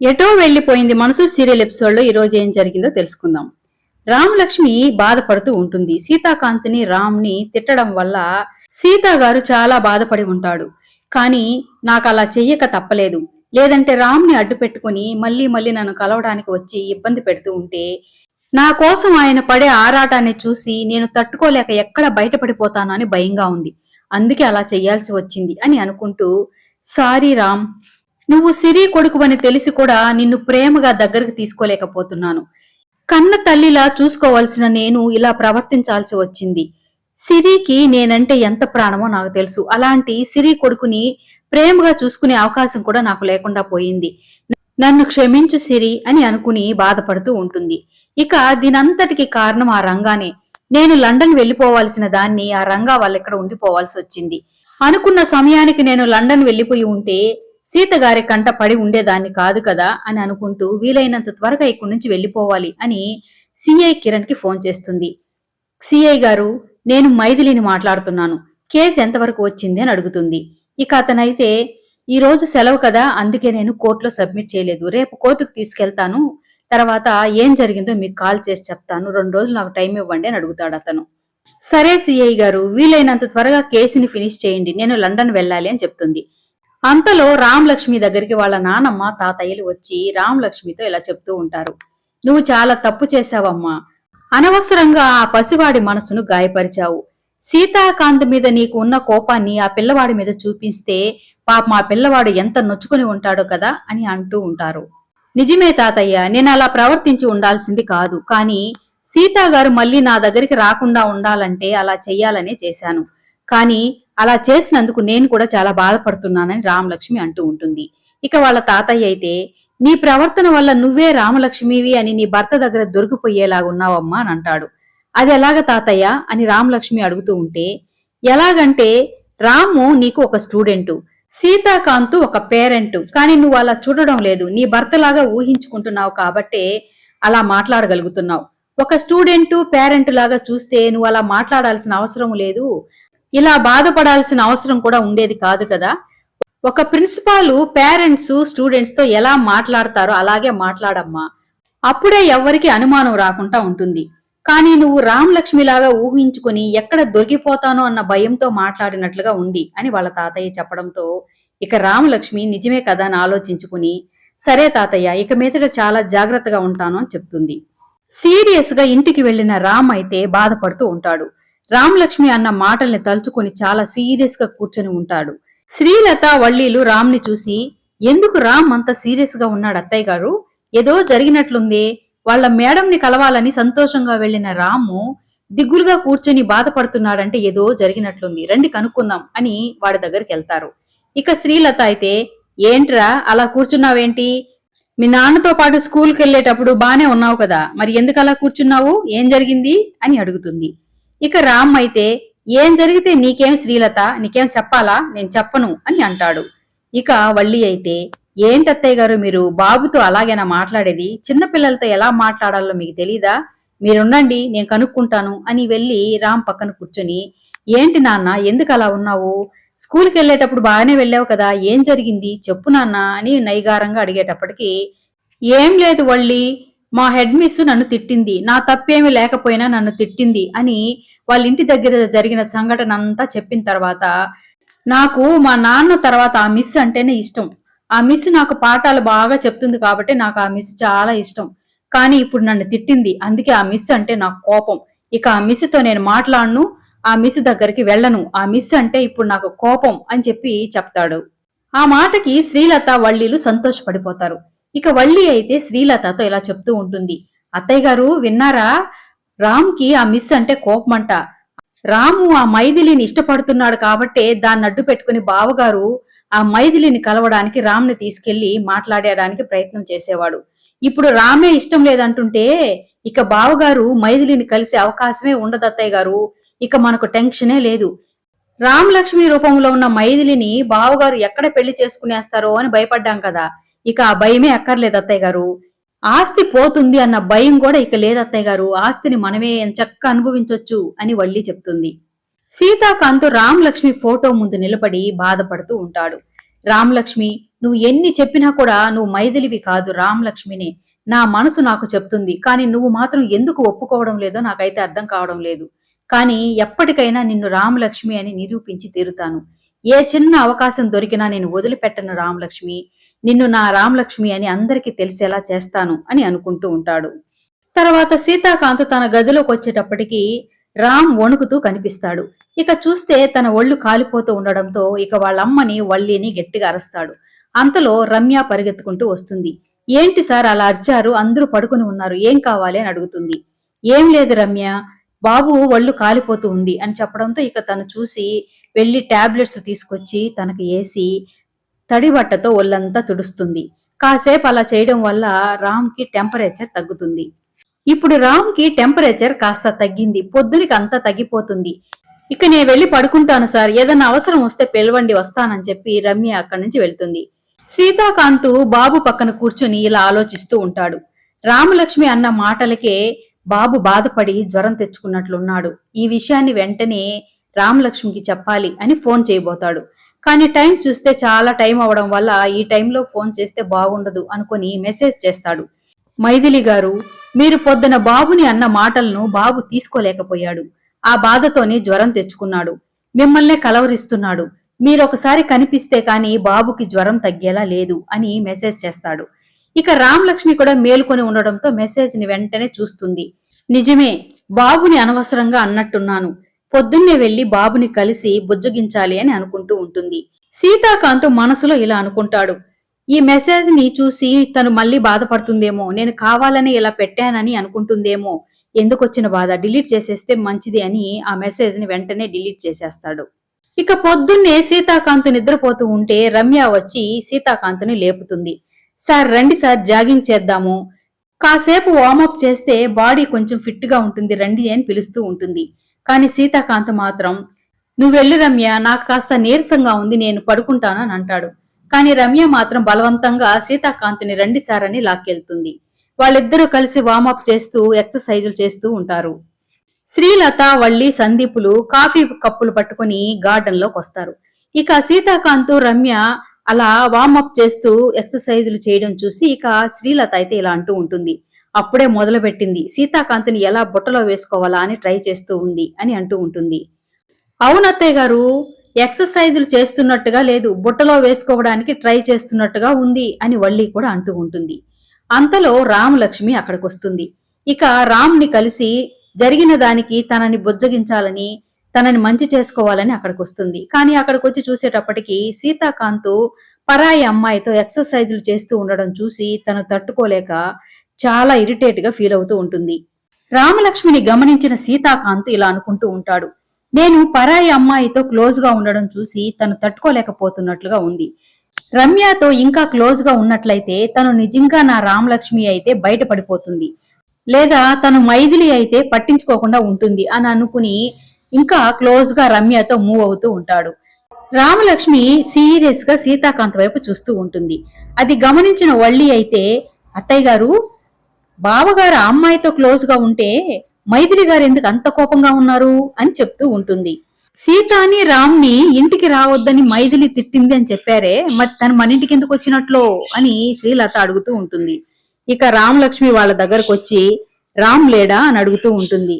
ఎటో వెళ్ళిపోయింది మనసు సీరియల్ ఎపిసోడ్లో ఈరోజు ఈ రోజు ఏం జరిగిందో తెలుసుకుందాం. రామలక్ష్మి బాధపడుతూ ఉంటుంది. సీతాకాంత్ని రామ్ని తిట్టడం వల్ల సీత గారు చాలా బాధపడి ఉంటాడు. కానీ నాకు అలా చెయ్యక తప్పలేదు. లేదంటే రామ్ని అడ్డు పెట్టుకుని మళ్ళీ మళ్ళీ నన్ను కలవడానికి వచ్చి ఇబ్బంది పెడుతూ ఉంటే నా కోసం ఆయన పడే ఆరాటాన్ని చూసి నేను తట్టుకోలేక ఎక్కడ బయటపడిపోతానో అని భయంగా ఉంది. అందుకే అలా చేయాల్సి వచ్చింది అని అనుకుంటూ సారీ రామ్ నువ్వు సిరి కొడుకువని తెలిసి కూడా నిన్ను ప్రేమగా దగ్గరికి తీసుకోలేకపోతున్నాను. కన్న తల్లిలా చూసుకోవాల్సిన నేను ఇలా ప్రవర్తించాల్సి వచ్చింది. సిరికి నేనంటే ఎంత ప్రాణమో నాకు తెలుసు. అలాంటి సిరి కొడుకుని ప్రేమగా చూసుకునే అవకాశం కూడా నాకు లేకుండా పోయింది. నన్ను క్షమించు సిరి అని అనుకుని బాధపడుతూ ఉంటుంది. ఇక దీనంతటికి కారణం ఆ రంగానే. నేను లండన్ వెళ్ళిపోవాల్సిన దాన్ని ఆ రంగా వాళ్ళెక్కడ ఉండిపోవాల్సి వచ్చింది. అనుకున్న సమయానికి నేను లండన్ వెళ్ళిపోయి ఉంటే సీత గారి కంట పడి ఉండేదాన్ని కాదు కదా అని అనుకుంటూ వీలైనంత త్వరగా ఇక్కడి నుంచి వెళ్ళిపోవాలి అని సిఐ కిరణ్కి ఫోన్ చేస్తుంది. సిఐ గారు నేను మైథిలిని మాట్లాడుతున్నాను. కేసు ఎంతవరకు వచ్చింది అని అడుగుతుంది. ఇక అతనైతే ఈ రోజు సెలవు కదా అందుకే నేను కోర్టులో సబ్మిట్ చేయలేదు. రేపు కోర్టుకు తీసుకెళ్తాను. తర్వాత ఏం జరిగిందో మీకు కాల్ చేసి చెప్తాను. రెండు రోజులు నాకు టైం ఇవ్వండి అని అడుగుతాడు అతను. సరే సిఐ గారు వీలైనంత త్వరగా కేసుని ఫినిష్ చేయండి. నేను లండన్ వెళ్ళాలి అని చెప్తుంది. అంతలో రామలక్ష్మి దగ్గరికి వాళ్ళ నానమ్మ తాతయ్యలు వచ్చి రామలక్ష్మితో ఇలా చెప్తూ ఉంటారు. నువ్వు చాలా తప్పు చేశావమ్మా. అనవసరంగా ఆ పసివాడి మనసును గాయపరిచావు. సీతాకాంత్ మీద నీకు ఉన్న కోపాన్ని ఆ పిల్లవాడి మీద చూపిస్తే పాప మా పిల్లవాడు ఎంత నొచ్చుకుని ఉంటాడో కదా అని అంటూ ఉంటారు. నిజమే తాతయ్య నేను అలా ప్రవర్తించి ఉండాల్సింది కాదు. కానీ సీతా గారు మళ్ళీ నా దగ్గరికి రాకుండా ఉండాలంటే అలా చెయ్యాలనే చేశాను. కానీ అలా చేసినందుకు నేను కూడా చాలా బాధపడుతున్నానని రామలక్ష్మి అంటూ ఉంటుంది. ఇక వాళ్ళ తాతయ్య అయితే నీ ప్రవర్తన వల్ల నువ్వే రామలక్ష్మివి అని నీ భర్త దగ్గర దొరికిపోయేలాగున్నావమ్మా అని అంటాడు. అది ఎలాగ తాతయ్య? అని రామలక్ష్మి అడుగుతూ ఉంటే ఎలాగంటే రాము నీకు ఒక స్టూడెంటు సీతాకాంత్ ఒక పేరెంట్ కానీ నువ్వు అలా చూడడం లేదు. నీ భర్తలాగా ఊహించుకుంటున్నావు కాబట్టే అలా మాట్లాడగలుగుతున్నావు. ఒక స్టూడెంట్ పేరెంట్ లాగా చూస్తే నువ్వు అలా మాట్లాడాల్సిన అవసరం లేదు. ఇలా బాధపడాల్సిన అవసరం కూడా ఉండేది కాదు కదా. ఒక ప్రిన్సిపాల్ పేరెంట్స్ స్టూడెంట్స్తో ఎలా మాట్లాడతారో అలాగే మాట్లాడమ్మా. అప్పుడే ఎవ్వరికి అనుమానం రాకుండా ఉంటుంది. కానీ నువ్వు రామలక్ష్మిలాగా ఊహించుకుని ఎక్కడ దొరికిపోతానో అన్న భయంతో మాట్లాడినట్లుగా ఉంది అని వాళ్ళ తాతయ్య చెప్పడంతో ఇక రామలక్ష్మి నిజమే కదా అని ఆలోచించుకుని సరే తాతయ్య ఇక మీదట చాలా జాగ్రత్తగా ఉంటాను అని చెప్తుంది. సీరియస్గా ఇంటికి వెళ్ళిన రామ్ అయితే బాధపడుతూ ఉంటాడు. రామలక్ష్మి అన్న మాటల్ని తలుచుకొని చాలా సీరియస్గా కూర్చొని ఉంటాడు. శ్రీలత వల్లీలు రామ్ని చూసి ఎందుకు రామ్ అంత సీరియస్గా ఉన్నాడు అత్తయ్య గారు? ఏదో జరిగినట్లుంది. వాళ్ళ మేడంని కలవాలని సంతోషంగా వెళ్ళిన రాము దిగులుగా కూర్చొని బాధపడుతున్నాడంటే ఏదో జరిగినట్లుంది. రండి కనుక్కుందాం అని వాడి దగ్గరికి వెళ్తారు. ఇక శ్రీలత అయితే ఏంట్రా అలా కూర్చున్నావేంటి? మీ నాన్నతో పాటు స్కూల్కి వెళ్ళేటప్పుడు బానే ఉన్నావు కదా. మరి ఎందుకు అలా కూర్చున్నావు? ఏం జరిగింది? అని అడుగుతుంది. ఇక రామ్ అయితే ఏం జరిగితే నీకేం శ్రీలత? నీకేం చెప్పాలా? నేను చెప్పను అని అంటాడు. ఇక వల్లి అయితే ఏంటత్తయ్య గారు మీరు బాబుతో అలాగేనా మాట్లాడేది? చిన్నపిల్లలతో ఎలా మాట్లాడాలో మీకు తెలీదా? మీరుండండి నేను కనుక్కుంటాను అని వెళ్ళి రామ్ పక్కన కూర్చొని ఏంటి నాన్న ఎందుకు అలా ఉన్నావు? స్కూల్కి వెళ్ళేటప్పుడు బాగానే వెళ్ళావు కదా ఏం జరిగింది? చెప్పు నాన్న అని నైగారంగా అడిగేటప్పటికి ఏం లేదు వళ్ళీ మా హెడ్ మిస్ నన్ను తిట్టింది నా తప్పేమీ లేకపోయినా నన్ను తిట్టింది అని వాళ్ళ ఇంటి దగ్గర జరిగిన సంఘటన అంతా చెప్పిన తర్వాత నాకు మా నాన్న తర్వాత ఆ మిస్ అంటేనే ఇష్టం. ఆ మిస్ నాకు పాఠాలు బాగా చెప్తుంది కాబట్టి నాకు ఆ మిస్ చాలా ఇష్టం. కానీ ఇప్పుడు నన్ను తిట్టింది అందుకే ఆ మిస్ అంటే నాకు కోపం. ఇక ఆ మిస్తో నేను మాట్లాడను ఆ మిస్ దగ్గరికి వెళ్ళను. ఆ మిస్ అంటే ఇప్పుడు నాకు కోపం అని చెప్పి చెప్తాడు. ఆ మాటకి శ్రీలత వల్లీలు సంతోషపడిపోతారు. ఇక వల్లి అయితే శ్రీలతతో ఇలా చెప్తూ ఉంటుంది. అత్తయ్య గారు విన్నారా? రామ్కి ఆ మిస్ అంటే కోపమంట. రాము ఆ మైథిలిని ఇష్టపడుతున్నాడు కాబట్టే దాన్ని అడ్డు పెట్టుకుని బావగారు ఆ మైథిలిని కలవడానికి రామ్ని తీసుకెళ్ళి మాట్లాడడానికి ప్రయత్నం చేసేవాడు. ఇప్పుడు రామే ఇష్టం లేదంటుంటే ఇక బావగారు మైథిలిని కలిసే అవకాశమే ఉండదు అత్తయ్య గారు. ఇక మనకు టెన్షనే లేదు. రామలక్ష్మి రూపంలో ఉన్న మైథిలిని బావగారు ఎక్కడ పెళ్ళి చేసుకునేస్తారో అని భయపడ్డాం కదా. ఇక ఆ భయమే అక్కర్లేదు అత్తయ్య గారు. ఆస్తి పోతుంది అన్న భయం కూడా ఇక లేదు అత్తయ్య గారు. ఆస్తిని మనమే చక్క అనుభవించొచ్చు అని వల్లి చెప్తుంది. సీతాకాంత్ రామలక్ష్మి ఫోటో ముందు నిలబడి బాధపడుతూ ఉంటాడు. రామలక్ష్మి నువ్వు ఎన్ని చెప్పినా కూడా నువ్వు మైథిలివి కాదు రామలక్ష్మినే. నా మనసు నాకు చెప్తుంది. కానీ నువ్వు మాత్రం ఎందుకు ఒప్పుకోవడం లేదో నాకైతే అర్థం కావడం లేదు. కానీ ఎప్పటికైనా నిన్ను రామలక్ష్మి అని నిరూపించి తీరుతాను. ఏ చిన్న అవకాశం దొరికినా నేను వదిలిపెట్టను రామలక్ష్మి. నిన్ను నా రామలక్ష్మి అని అందరికీ తెలిసేలా చేస్తాను అని అనుకుంటూ ఉంటాడు. తర్వాత సీతాకాంత్ తన గదిలోకి వచ్చేటప్పటికి రామ్ వణుకుతూ కనిపిస్తాడు. ఇక చూస్తే తన ఒళ్ళు కాలిపోతూ ఉండడంతో ఇక వాళ్ళమ్మని వల్లిని గట్టిగా అరస్తాడు. అంతలో రమ్య పరిగెత్తుకుంటూ వస్తుంది. ఏంటి సార్ అలా అరిచారు? అందరూ పడుకుని ఉన్నారు. ఏం కావాలి అని అడుగుతుంది. ఏం లేదు రమ్య. బాబు ఒళ్ళు కాలిపోతూ ఉంది అని చెప్పడంతో ఇక తను చూసి వెళ్ళి టాబ్లెట్స్ తీసుకొచ్చి తనకు వేసి తడిబట్టతో ఒళ్ళంతా తుడుస్తుంది. కాసేపు అలా చేయడం వల్ల రామ్కి టెంపరేచర్ తగ్గుతుంది. ఇప్పుడు రామ్కి టెంపరేచర్ కాస్త తగ్గింది. పొద్దునికి అంతా తగ్గిపోతుంది. ఇక నేను వెళ్ళి పడుకుంటాను సార్. ఏదన్నా అవసరం వస్తే పిలవండి వస్తానని చెప్పి రమ్య అక్కడి నుంచి వెళ్తుంది. సీతాకాంతు బాబు పక్కన కూర్చుని ఇలా ఆలోచిస్తూ ఉంటాడు. రామలక్ష్మి అన్న మాటలకే బాబు బాధపడి జ్వరం తెచ్చుకున్నట్లున్నాడు. ఈ విషయాన్ని వెంటనే రామలక్ష్మికి చెప్పాలి అని ఫోన్ చేయబోతాడు. కానీ టైం చూస్తే చాలా టైం అవడం వల్ల ఈ టైంలో ఫోన్ చేస్తే బాగుండదు అనుకొని మెసేజ్ చేస్తాడు. మైథిలి గారు మీరు పొద్దున బాబుని అన్న మాటలను బాబు తీసుకోలేకపోయాడు. ఆ బాధతోనే జ్వరం తెచ్చుకున్నాడు. మిమ్మల్నే కలవరిస్తున్నాడు. మీరొకసారి కనిపిస్తే కాని బాబుకి జ్వరం తగ్గేలా లేదు అని మెసేజ్ చేస్తాడు. ఇక రామలక్ష్మి కూడా మేలుకొని ఉండడంతో మెసేజ్ని వెంటనే చూస్తుంది. నిజమే బాబుని అనవసరంగా అన్నట్టున్నాను. పొద్దున్నే వెళ్ళి బాబుని కలిసి బుజ్జగించాలి అని అనుకుంటూ ఉంటుంది. సీతాకాంత్ మనసులో ఇలా అనుకుంటాడు. ఈ మెసేజ్ని చూసి తను మళ్ళీ బాధపడుతుందేమో నేను కావాలని ఇలా పెట్టానని అనుకుంటుందేమో ఎందుకొచ్చిన బాధ? డిలీట్ చేసేస్తే మంచిది అని ఆ మెసేజ్ని వెంటనే డిలీట్ చేసేస్తాడు. ఇక పొద్దున్నే సీతాకాంత్ నిద్రపోతూ ఉంటే రమ్య వచ్చి సీతాకాంత్ని లేపుతుంది. సార్ రండి సార్ జాగింగ్ చేద్దాము. కాసేపు వార్మప్ చేస్తే బాడీ కొంచెం ఫిట్గా ఉంటుంది రండి అని పిలుస్తూ ఉంటుంది. కానీ సీతాకాంత్ మాత్రం నువ్వెళ్ళు రమ్య నాకు కాస్త నీరసంగా ఉంది నేను పడుకుంటాను అని అంటాడు. కానీ రమ్య మాత్రం బలవంతంగా సీతాకాంత్ని రండి సారని లాక్కెళ్తుంది. వాళ్ళిద్దరూ కలిసి వామప్ చేస్తూ ఎక్సర్సైజులు చేస్తూ ఉంటారు. శ్రీలత వల్లి సందీపులు కాఫీ కప్పులు పట్టుకుని గార్డెన్లోకి వస్తారు. ఇక సీతాకాంత్ రమ్య అలా వామప్ చేస్తూ ఎక్సర్సైజులు చేయడం చూసి ఇక శ్రీలత అయితే ఇలా అంటూ ఉంటుంది. అప్పుడే మొదలుపెట్టింది. సీతాకాంత్ని ఎలా బుట్టలో వేసుకోవాలా అని ట్రై చేస్తూ ఉంది అని అంటూ ఉంటుంది. అవునత్తయ్య గారు ఎక్సర్సైజులు చేస్తున్నట్టుగా లేదు. బుట్టలో వేసుకోవడానికి ట్రై చేస్తున్నట్టుగా ఉంది అని వల్లి కూడా అంటూ ఉంటుంది. అంతలో రామలక్ష్మి అక్కడికి వస్తుంది ఇక రామ్ని కలిసి జరిగిన దానికి తనని బుజ్జగించాలని తనని మంచి చేసుకోవాలని అక్కడికి వస్తుంది కానీ అక్కడికి వచ్చి చూసేటప్పటికి సీతాకాంత్ పరాయి అమ్మాయితో ఎక్సర్సైజులు చేస్తూ ఉండడం చూసి తను తట్టుకోలేక చాలా ఇరిటేట్గా ఫీల్ అవుతూ ఉంటుంది. రామలక్ష్మిని గమనించిన సీతాకాంత్ ఇలా అనుకుంటూ ఉంటాడు. నేను పరాయి అమ్మాయితో క్లోజ్గా ఉండడం చూసి తను తట్టుకోలేకపోతున్నట్లుగా ఉంది. రమ్యతో ఇంకా క్లోజ్గా ఉన్నట్లయితే తను నిజంగా నా రామలక్ష్మి అయితే బయటపడిపోతుంది. లేదా తను మైథిలి అయితే పట్టించుకోకుండా ఉంటుంది అని అనుకుని ఇంకా క్లోజ్గా రమ్యతో మూవ్ అవుతూ ఉంటాడు. రామలక్ష్మి సీరియస్గా సీతాకాంత్ వైపు చూస్తూ ఉంటుంది. అది గమనించిన వల్లి అయితే అత్తయ్య గారు బావగారు ఆ అమ్మాయితో క్లోజ్గా ఉంటే మైథిలి గారు ఎందుకు అంత కోపంగా ఉన్నారు అని చెప్తూ ఉంటుంది. సీతాని రామ్ని ఇంటికి రావద్దని మైథిలి తిట్టింది అని చెప్పారే మరి తను మన ఇంటికి ఎందుకు వచ్చినట్లు అని శ్రీలత అడుగుతూ ఉంటుంది. ఇక రామలక్ష్మి వాళ్ళ దగ్గరకు వచ్చి రామ్ లేడా అని అడుగుతూ ఉంటుంది.